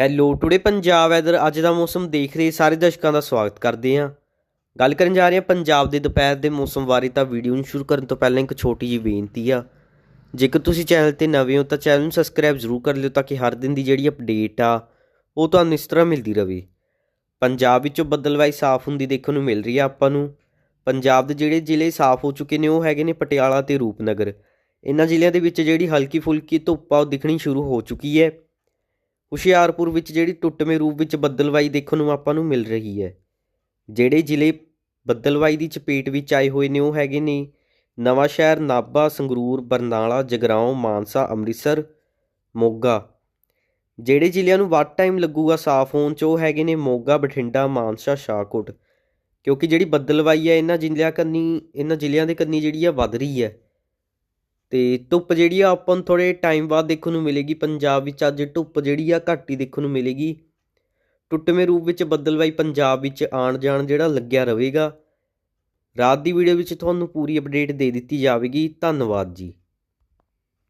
Hello today Punjab weather ਅੱਜ ਦਾ ਮੌਸਮ ਦੇਖ ਰਹੇ ਸਾਰੇ ਦਰਸ਼ਕਾਂ ਦਾ ਸਵਾਗਤ ਕਰਦੇ ਹਾਂ। ਗੱਲ ਕਰਨ ਜਾ ਰਹੇ ਹਾਂ ਪੰਜਾਬ ਦੇ ਦੁਪਹਿਰ ਦੇ ਮੌਸਮ ਬਾਰੇ ਤਾਂ ਵੀਡੀਓ ਨੂੰ ਸ਼ੁਰੂ ਕਰਨ ਤੋਂ ਪਹਿਲਾਂ ਇੱਕ ਛੋਟੀ ਜਿਹੀ ਬੇਨਤੀ ਆ। ਜੇਕਰ ਤੁਸੀਂ ਚੈਨਲ ਤੇ ਨਵੇਂ ਹੋ ਤਾਂ ਚੈਨਲ ਨੂੰ ਸਬਸਕ੍ਰਾਈਬ ਜ਼ਰੂਰ ਕਰ ਲਿਓ ਤਾਂ ਕਿ ਹਰ ਦਿਨ ਦੀ ਜਿਹੜੀ ਅਪਡੇਟ ਆ, ਉਹ ਤੁਹਾਨੂੰ ਇਸ ਤਰ੍ਹਾਂ ਮਿਲਦੀ ਰਹੇ ਪੰਜਾਬ ਵਿੱਚੋਂ ਬੱਦਲਵਾਈ ਸਾਫ਼ ਹੁੰਦੀ ਦੇਖਣ ਨੂੰ ਮਿਲ ਰਹੀ ਆ ਆਪਾਂ ਨੂੰ। ਪੰਜਾਬ ਦੇ ਜਿਹੜੇ ਜ਼ਿਲ੍ਹੇ ਸਾਫ਼ ਹੋ ਚੁੱਕੇ ਨੇ ਉਹ ਹੈਗੇ ਨੇ ਪਟਿਆਲਾ ਤੇ ਰੂਪਨਗਰ। ਇਹਨਾਂ ਜ਼ਿਲ੍ਹਿਆਂ ਦੇ ਵਿੱਚ ਜਿਹੜੀ ਹਲਕੀ ਫੁਲਕੀ ਧੁੱਪ ਆ, ਉਹ ਦਿਖਣੀ ਸ਼ੁਰੂ ਹੋ ਚੁੱਕੀ ਹੈ। ਹੁਸ਼ਿਆਰਪੁਰ ਵਿੱਚ ਜਿਹੜੀ ਟੁੱਟਵੇਂ ਰੂਪ ਵਿੱਚ ਬੱਦਲਵਾਈ ਦੇਖਣ ਨੂੰ ਆਪਾਂ ਨੂੰ ਮਿਲ ਰਹੀ ਹੈ। ਜਿਹੜੇ ਜ਼ਿਲ੍ਹੇ ਬੱਦਲਵਾਈ ਦੀ ਚਪੇਟ ਵਿੱਚ ਆਏ ਹੋਏ ਨੇ, ਉਹ ਹੈਗੇ ਨੇ ਨਵਾਂ ਸ਼ਹਿਰ ਨਾਭਾ, ਸੰਗਰੂਰ, ਬਰਨਾਲਾ, ਜਗਰਾਉਂ, ਮਾਨਸਾ, ਅੰਮ੍ਰਿਤਸਰ, ਮੋਗਾ। ਜਿਹੜੇ ਜ਼ਿਲ੍ਹਿਆਂ ਨੂੰ ਵੱਧ ਟਾਈਮ ਲੱਗੂਗਾ ਸਾਫ਼ ਹੋਣ 'ਚ, ਉਹ ਹੈਗੇ ਨੇ ਮੋਗਾ, ਬਠਿੰਡਾ, ਮਾਨਸਾ, ਸ਼ਾਹਕੋਟ। ਕਿਉਂਕਿ ਜਿਹੜੀ ਬੱਦਲਵਾਈ ਹੈ, ਇਹਨਾਂ ਜ਼ਿਲ੍ਹਿਆਂ ਕੰਨੀ, ਇਹਨਾਂ ਜ਼ਿਲ੍ਹਿਆਂ ਦੇ ਕੰਨੀ ਜਿਹੜੀ ਆ ਵੱਧ ਰਹੀ ਹੈ। ਅਤੇ ਧੁੱਪ ਜਿਹੜੀ ਆ, ਆਪਾਂ ਨੂੰ ਥੋੜ੍ਹੇ ਟਾਈਮ ਬਾਅਦ ਦੇਖਣ ਨੂੰ ਮਿਲੇਗੀ। ਪੰਜਾਬ ਵਿੱਚ ਅੱਜ ਧੁੱਪ ਜਿਹੜੀ ਆ, ਘੱਟ ਹੀ ਦੇਖਣ ਨੂੰ ਮਿਲੇਗੀ। ਟੁੱਟਵੇਂ ਰੂਪ ਵਿੱਚ ਬੱਦਲਵਾਈ ਪੰਜਾਬ ਵਿੱਚ ਆਣ ਜਾਣ ਜਿਹੜਾ ਲੱਗਿਆ ਰਹੇਗਾ। ਰਾਤ ਦੀ ਵੀਡੀਓ ਵਿੱਚ ਤੁਹਾਨੂੰ ਪੂਰੀ ਅਪਡੇਟ ਦੇ ਦਿੱਤੀ ਜਾਵੇਗੀ। ਧੰਨਵਾਦ ਜੀ।